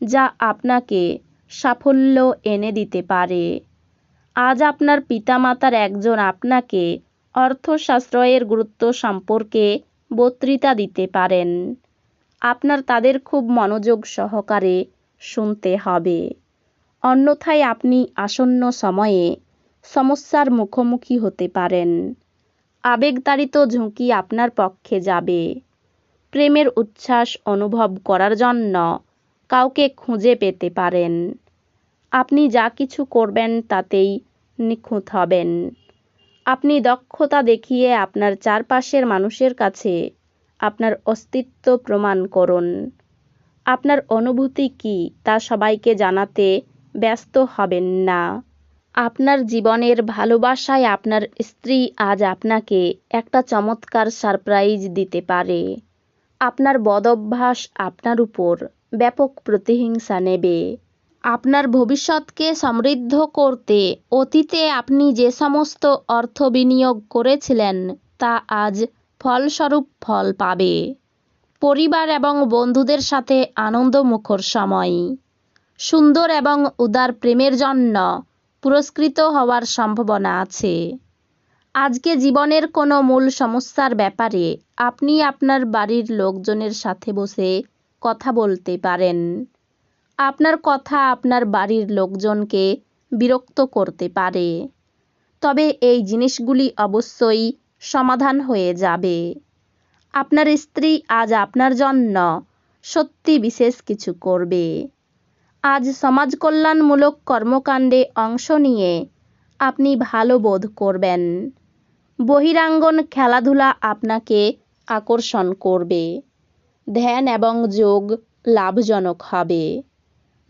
যা আপনাকে সাফল্য এনে দিতে পারে। আজ আপনার পিতামাতার একজন আপনাকে অর্থশাস্ত্রের গুরুত্ব সম্পর্কে বক্তৃতা দিতে পারেন। আপনার তাদের খুব মনোযোগ সহকারে শুনতে হবে। অন্যথায় আপনি আসন্ন সময়ে সমস্যার মুখোমুখি হতে পারেন। আবেগতাড়িত ঝুঁকি আপনার পক্ষে যাবে। প্রেমের উচ্ছ্বাস অনুভব করার জন্য কাউকে খুঁজে পেতে পারেন। আপনি যা কিছু করবেন তাতেই নিখুঁত হবেন। আপনি দক্ষতা দেখিয়ে আপনার চারপাশের মানুষের কাছে আপনার অস্তিত্ব প্রমাণ করুন। আপনার অনুভূতি কী তা সবাইকে জানাতে ব্যস্ত হবেন না। আপনার জীবনের ভালোবাসায় আপনার স্ত্রী আজ আপনাকে একটা চমৎকার সারপ্রাইজ দিতে পারে। আপনার বদভ্যাস আপনার উপর ব্যাপক প্রতিহিংসা নেবে। আপনার ভবিষ্যৎকে সমৃদ্ধ করতে অতীতে আপনি যে সমস্ত অর্থ বিনিয়োগ করেছিলেন, তা আজ ফলস্বরূপ ফল পাবে। পরিবার এবং বন্ধুদের সাথে আনন্দমুখর সময়। সুন্দর এবং উদার প্রেমের জন্য পুরস্কৃত হওয়ার সম্ভাবনা আছে। আজকে জীবনের কোনো মূল সমস্যার ব্যাপারে আপনি আপনার বাড়ির লোকজনের সাথে বসে কথা বলতে পারেন। আপনার কথা আপনার বাড়ির লোকজনকে বিরক্ত করতে পারে। তবে এই জিনিসগুলি অবশ্যই সমাধান হয়ে যাবে। আপনার স্ত্রী আজ আপনার জন্য সত্যি বিশেষ কিছু করবে। আজ সমাজ কল্যাণমূলক কর্মকাণ্ডে অংশ নিয়ে আপনি ভালো বোধ করবেন। বহিরাঙ্গন খেলাধুলা আপনাকে আকর্ষণ করবে। ধ্যান এবং যোগ লাভজনক হবে।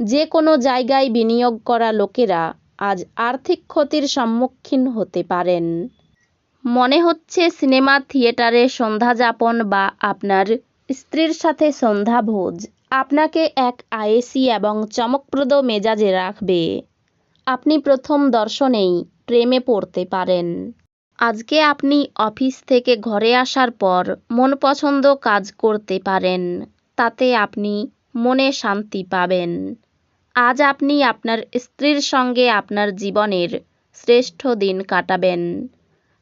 যে কোনো জায়গায় বিনিয়োগ করা লোকেরা আজ আর্থিক ক্ষতির সম্মুখীন হতে পারেন। মনে হচ্ছে সিনেমা, থিয়েটারে সন্ধ্যা যাপন বা আপনার স্ত্রীর সাথে সন্ধ্যা ভোজ। আপনাকে এক আয়েসি এবং চমকপ্রদ মেজাজে রাখবে। আপনি প্রথম দর্শনেই প্রেমে পড়তে পারেন। আজকে আপনি অফিস থেকে ঘরে আসার পর মন পছন্দ কাজ করতে পারেন, তাতে আপনি মনে শান্তি পাবেন। আজ আপনি আপনার স্ত্রীর সঙ্গে আপনার জীবনের শ্রেষ্ঠ দিন কাটাবেন।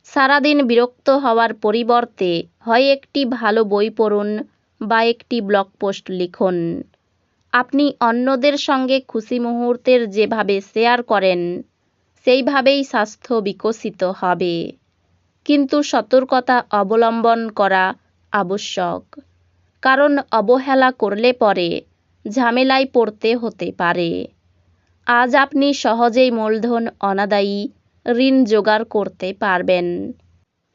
সারাদিন বিরক্ত হওয়ার পরিবর্তে হয় একটি ভালো বই পড়ুন বা একটি ব্লগ পোস্ট লিখুন। আপনি অন্যদের সঙ্গে খুশি মুহূর্তের যেভাবে শেয়ার করেন, সেইভাবেই স্বাস্থ্য বিকশিত হবে। কিন্তু সতর্কতা অবলম্বন করা আবশ্যক। কারণ অবহেলা করলে পরে ঝামেলায় পড়তে হতে পারে। আজ আপনি সহজেই মূলধন অনাদায়ী ঋণ জোগাড় করতে পারবেন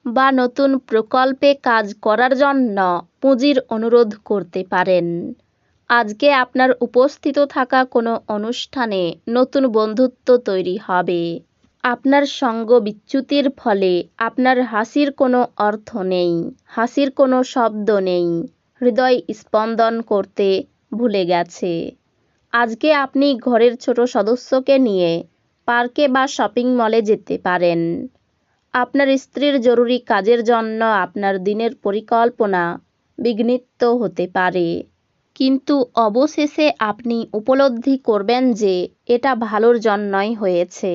বা নতুন প্রকল্পে কাজ করার জন্য পুঁজির অনুরোধ করতে পারেন। আজকে আপনার উপস্থিত থাকা কোনো অনুষ্ঠানে নতুন বন্ধুত্ব তৈরি হবে। আপনার সঙ্গ বিচ্যুতির ফলে আপনার হাসির কোনো অর্থ নেই, হাসির কোনো শব্দ নেই। হৃদয় স্পন্দন করতে ভুলে গেছে। আজকে আপনি ঘরের ছোট সদস্যকে নিয়ে পার্কে বা শপিং মলে যেতে পারেন। আপনার স্ত্রীর জরুরি কাজের জন্য আপনার দিনের পরিকল্পনা বিঘ্নিত হতে পারে। কিন্তু অবশেষে আপনি উপলব্ধি করবেন যে এটা ভালোর জন্যই হয়েছে।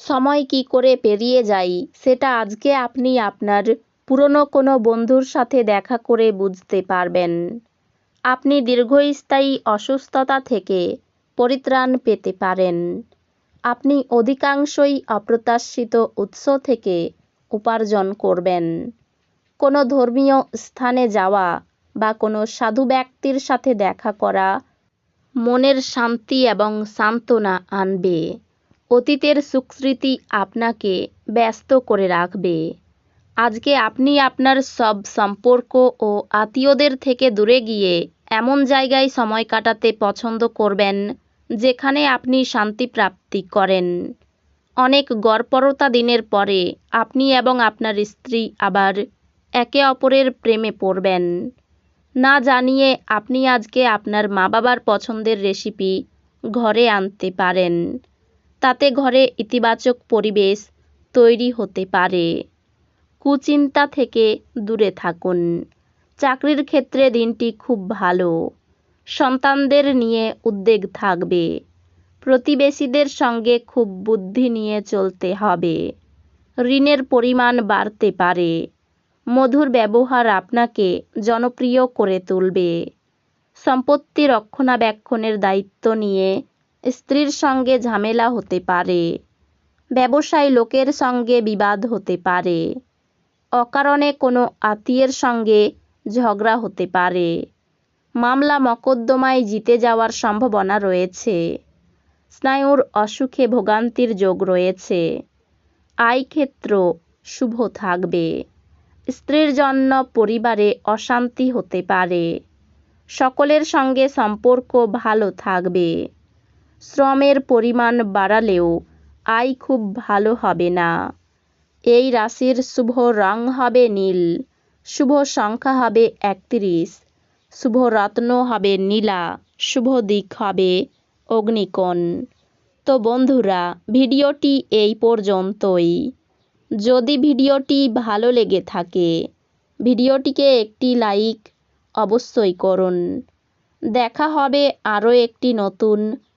সময় কি করে পেরিয়ে যায় সেটা আজকে আপনি আপনার পুরনো কোনো বন্ধুর সাথে দেখা করে বুঝতে পারবেন। আপনি দীর্ঘস্থায়ী অসুস্থতা থেকে পরিত্রাণ পেতে পারেন। আপনি অধিকাংশই অপ্রত্যাশিত উৎস থেকে উপার্জন করবেন। কোনো ধর্মীয় স্থানে যাওয়া বা কোনো সাধু ব্যক্তির সাথে দেখা করা মনের শান্তি এবং সান্ত্বনা আনবে। অতীতের সুস্মৃতি আপনাকে ব্যস্ত করে রাখবে। আজকে আপনি আপনার সব সম্পর্ক ও আত্মীয়দের থেকে দূরে গিয়ে এমন জায়গায় সময় কাটাতে পছন্দ করবেন, যেখানে আপনি শান্তি প্রাপ্তি করেন। অনেক গড়পরতা দিনের পরে আপনি এবং আপনার স্ত্রী আবার একে অপরের প্রেমে পড়বেন। না জানিয়ে আপনি আজকে আপনার মা বাবার পছন্দের রেসিপি ঘরে আনতে পারেন। তাতে ঘরে ইতিবাচক পরিবেশ তৈরি হতে পারে। কুচিন্তা থেকে দূরে থাকুন। চাকরির ক্ষেত্রে দিনটি খুব ভালো। সন্তানদের নিয়ে উদ্বেগ থাকবে। প্রতিবেশীদের সঙ্গে খুব বুদ্ধি নিয়ে চলতে হবে। ঋণের পরিমাণ বাড়তে পারে। মধুর ব্যবহার আপনাকে জনপ্রিয় করে তুলবে। সম্পত্তি রক্ষণাবেক্ষণের দায়িত্ব নিয়ে স্ত্রীর সঙ্গে ঝামেলা হতে পারে। ব্যবসায়ী লোকের সঙ্গে বিবাদ হতে পারে। অকারণে কোনো আত্মীয়ের সঙ্গে ঝগড়া হতে পারে। মামলা মকদ্দমায় জিতে যাওয়ার সম্ভাবনা রয়েছে। স্নায়ুর অসুখে ভোগান্তির যোগ রয়েছে। আয় ক্ষেত্র শুভ থাকবে। স্ত্রীর জন্য পরিবারে অশান্তি হতে পারে। সকলের সঙ্গে সম্পর্ক ভালো থাকবে। শ্রমের পরিমাণ বাড়ালেও আয় খুব ভালো হবে না। এই রাশির শুভ রং হবে নীল, শুভ সংখ্যা হবে একত্রিশ, শুভ রত্ন হবে নীলা, শুভ দিক হবে অগ্নিকোণ। তো বন্ধুরা, ভিডিওটি এই পর্যন্তই। যদি ভিডিওটি ভালো লেগে থাকে, ভিডিওটিকে একটি লাইক অবশ্যই করুন। দেখা হবে আরও একটি নতুন